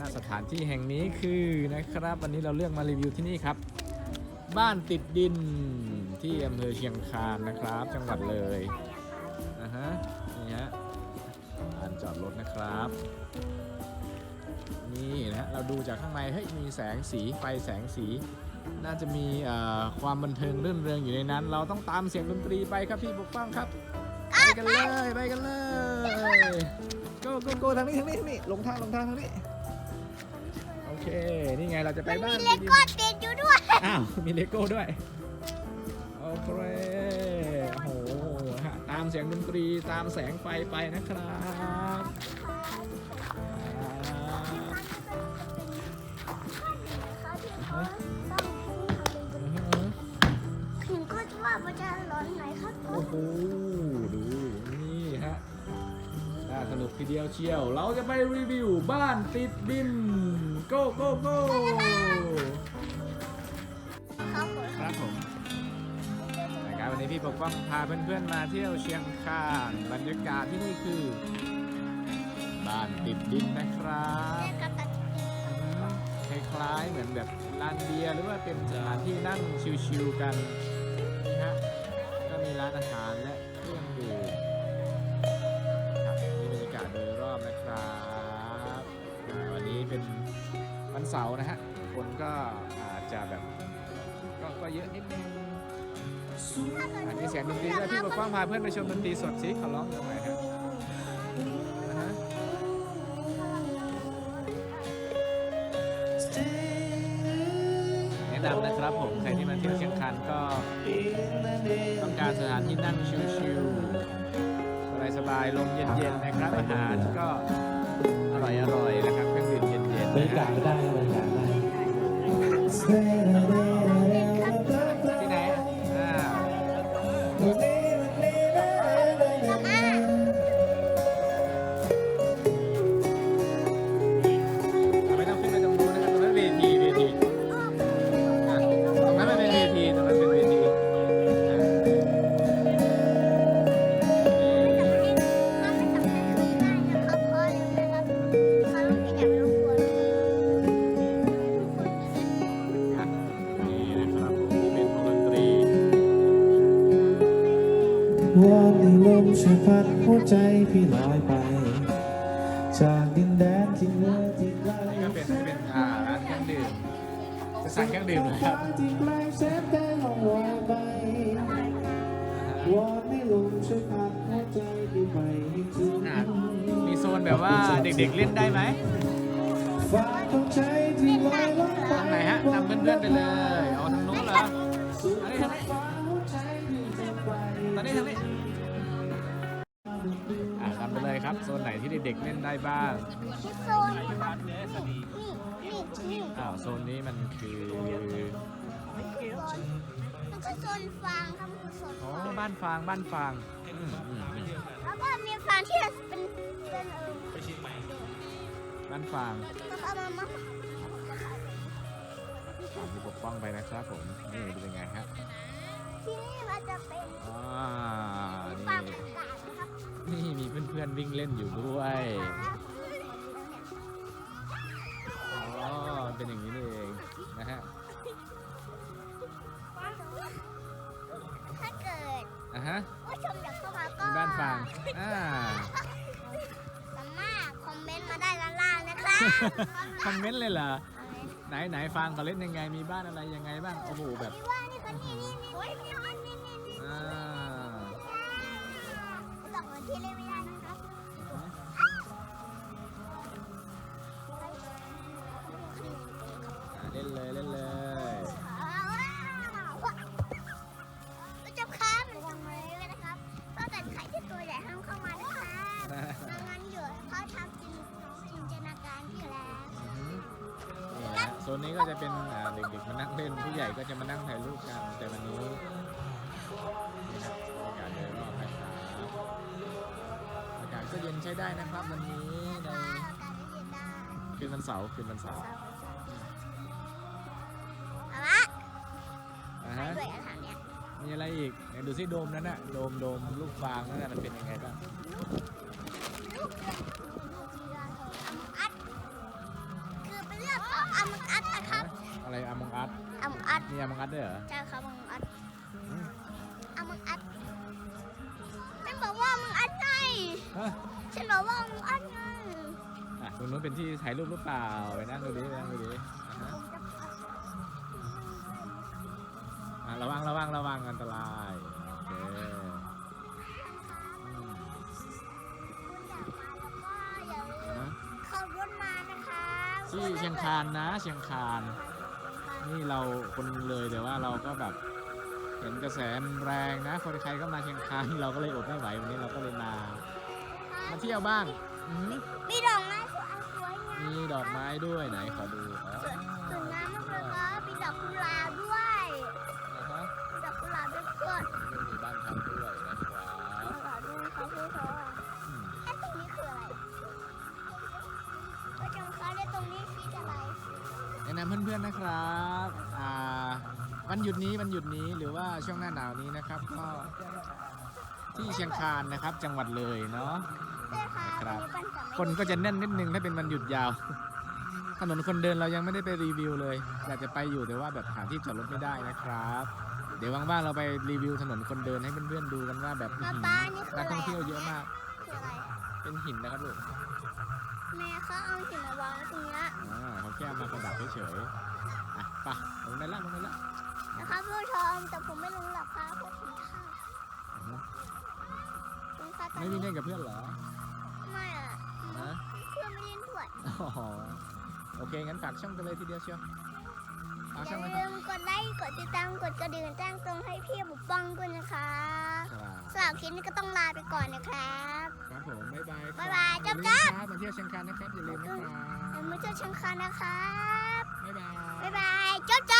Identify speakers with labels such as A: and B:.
A: ณสถานที่แห่งนี้คือนะครับ วันนี้เราเลือกมารีวิวที่นี่ครับ บ้านติดดินที่อำเภอเชียงคานนะครับ จังหวัดเลยนะฮะนี่ฮะลานจอดรถนะครับนี่นะฮะเราดูจากข้างในเฮ้ยมีแสงสีไฟแสงสี น่าจะมีเอ่อความบันเทิงรื่นเริงอยู่ในนั้น เราต้องตามเสียงดนตรีไปครับพี่ปกป้องครับไปกันเลยไปกันเลยโกโกโกทางนี้ทางนี้ทางนี้ลงทางลงทางทางนี้ เค นี่ไงเราจะไป
B: มัน
A: บ้า
B: มี
A: น
B: เล
A: ดี
B: โก้ติดอยู่ด้วย
A: ๆอ้าว มีเลโก้ด้วย โอเค โอ้โหฮะตามเสียงดนตรีตามแสงไฟไปนะครับอ่าอือฮึ
B: ถึงก็ว่ามันจะร้อนไหนครับ
A: โอ้โห ดูนี่ฮะน่าสนุกทีเดียวเชียว เราจะไปรีวิวบ้านติดดิน โก้โก้โก้
B: เขาเปิด
A: ครับผมนะครับวันนี้พี่ปกป้องพาเพื่อนๆมาเที่ยวเชียงคานบรรยากาศที่นี่คือ บ้านติดดินนะครับคล้ายๆเหมือนแบบร้านเบียร์หรือว่าเป็นสถานที่นั่งชิลๆกันนี่ฮะก็มีร้านอาหารและ เสาร์นะฮะ คนก็อาจจะแบบก็ก็เยอะนิดนึงอันนี้เสียงดนตรีด้วยพี่ปกป้องพาเพื่อนไปชมดนตรีสดสิขอร้องหน่อยครับนะฮะแนะนำนะครับผม ใครที่มาเที่ยวเชียงคานก็ต้องการสถานที่นั่งชิลๆสบายๆลมเย็นๆนะครับอาหารก็อร่อยๆนะครับเครื่องดื่มเย็น
C: บร
A: ๆ
C: รยากาศ
A: ฮะ
C: ไม่ได้บรรยากาศได้
A: วอน
C: ให้ลมช่วยพัดหัวใจพี่ลอยไป จากดินแดนที่เหนือที่ไกล
A: นี่ก็เป็นเป็นอ่าร้านเครื่องดื่มจะสั่งเครื่องดื่มเลยครับ
C: ที่ไกลแสนไกลลองลอยไปวอนให้ลมช่วยพัดหัวใจพี่ไปให้ถึง
A: อะมีโซนแบบว่าเด็กๆเล่นได้ไหม
C: ฝากดวงใจที่ลอยลงไป
A: ทางไหนฮะนำเพื่อนๆไปเลยเอาทางนู้นเหรอ ซนไหนที่เด็กๆเล่นได้บ้าง
B: ที่โซนนะครับนี่นี่นี่
A: อ้าวโซนนี้มันคือ
B: มันก็โซนฟางครับมันคือโซน
A: อ๋อ
B: ฟาง
A: บ้านฟางบ้านฟางอืมอืมอืม
B: แล้วก็มีฟางที่เป็นเป็นเออ
A: บ้านฟาง
B: เอามามา
A: ตามที่ปกป้องไปนะครับผมนี่เป็นยังไงฮะ
B: ที่นี่มันจะเป็น
A: อ่า
B: ฟาง
A: นี่
B: อากาศ นะครับ
A: นี่มีเพื่อนๆวิ่งเล่นอยู่ด้วยอ๋อเป็นอย่างนี้นี่เองนะฮะ
B: ถ้าเกิด
A: อะฮะ
B: ผู้ชมอยากเข้ามาก็
A: มีบ้านฟางอ่า
B: สามารถคอมเมนต์มาได้ด้านล่างนะครับ
A: คอมเมนต์เลยเหรอไหนไหนฟางเขาเล่นยังไงมีบ้านอะไรยังไงบ้างโอ้โหแบบ
B: นี่ว่านี่คนนี้นี่นี่โอ้ยนี่ ที่เล่นไม่ได้นะครับ
A: อ่าเล่นเลยเล่นเลย
B: ก็จะข้ามมันทำไมเลยนะครับถ้าเกิดใครที่ตัวใหญ่ห้ามเข้ามานะครับดังนั้นอยู่เขาทำจินจินตนาการที่แล้ว
A: อือฮึนี่นะโซนนี้ก็จะเป็นอ่าเด็กๆมานั่งเล่นผู้ใหญ่ก็จะมานั่งถ่ายรูปกันแต่วันนี้นี่ ก็เย็นใช้ได้นะครับวันนี้ในคืนวันเสาร์คืนวันเสาร์
B: อะ
A: อ่
B: อีก
A: มีอะไรอีกไดูซิโดมนั้นน่ะโดมโดมลูกฟางนั่นน่ะมันเป็นยังไงบ้าง
B: อคือเป็นเรื่องของอัมอัด
A: นะครับ อะไรอัมอัตอั
B: มอัต
A: นี่อัมอัตเหรอ
B: ใช่ครับอัมอัด
A: ฮะ
B: ฉันบอกว่ามึงอัดไง
A: อะตรงนู้นเป็นที่ถ่ายรูปหรือเปล่าไปนั่งดูดิไปนั่งดูดิอ่าฮะอะระวังระวังระวังอันตรายโอเคอืมนะ
B: ขับรถมานะคะ
A: ที่เชียงคานนะเชียงคาน นี่เราคนเลยแต่ว่าเราก็แบบเห็นกระแสมันแรงนะ คนใครก็มาเชียงคาน เราก็เลยอดไม่ไหววันนี้เราก็เลยมา มาเที่ยวบ้างอือหือ
B: มีดอกไม้สวยสวยงาม
A: มีดอกไม้ด้วยไหนขอดูอ๋อ
B: สวยงามมากเลยครับมีดอกกุหลาบด้วย
A: อ่าฮะ
B: มีดอกกุหลาบด้วยกด
A: นี่มีบ้านพักด้วยนะครับ
B: กุหลาบด้วยครับพี่เขา
A: อืม
B: ไอ้ตรงนี้คืออะไรประจำคะได้ตรงนี้คิดอะไร
A: แนะนำเพื่อนๆนะครับอ่าวันหยุดนี้วันหยุดนี้หรือว่าช่วงหน้าหนาวนี้นะครับก็ที่เชียงคานนะครับจังหวัดเลยเนาะ
B: ใช่ค่ะ
A: ครับ
B: วันนี้ปันจะไม่
A: คนก็จะแน่นนิดนึงถ้าเป็นวันหยุดยาว ถนนคนเดินเรายังไม่ได้ไปรีวิวเลยอยากจะไปอยู่แต่ว่าแบบหาที่จอดรถไม่ได้นะครับ เดี๋ยวว่างๆเราไปรีวิวถนนคนเดินให้เพื่อนๆดูกันว่าแบบอื้อ
B: ป้า
A: หือ
B: ป้านี่คือ
A: นัก
B: อะไร
A: ท่องเที่ยวเยอะมาก
B: คืออะไร
A: เป็นหินนะครับลูก
B: แม่เขาเอาหินมาวางไว้ตรงเนี้ย
A: อ่าเขาแค่เอามาประดับเฉยๆอะไปลงได้ละลงได้ละ
B: นะครับผู้ชมแต่ผมไม่รู้หรอกครับเพราะผมข้าว
A: อือฮึ
B: คุณคะตอน
A: ไม่วิ่ง
B: นี้
A: เล่นกับเพื่อนเหรอ
B: ไม่อะ
A: ฮ
B: ไม่เรียนถ้วย
A: อ๋อโอเค งั้นฝากช่องกันเลยทีเดียวเชียวอย่าลื
B: มกดไลค์กดติดตามกดกระดิ่งแจ้งตรงให้พี่บุ๊กป้องด้วยนะคะ
A: ครับ
B: สำหรัคลิปนี้ก็ต้องลาไปก่อนนะครับ
A: ครับผมบ๊ายบายบ๊า
B: ยบายจ๊บ
A: ครับมาเที่ยวเชียงคานนะครับอย่าลืมนะครับ
B: แล้วมือเจ้าเชังคานนะครับ
A: บ๊ายบาย บ๊ายบ
B: ายจบจบ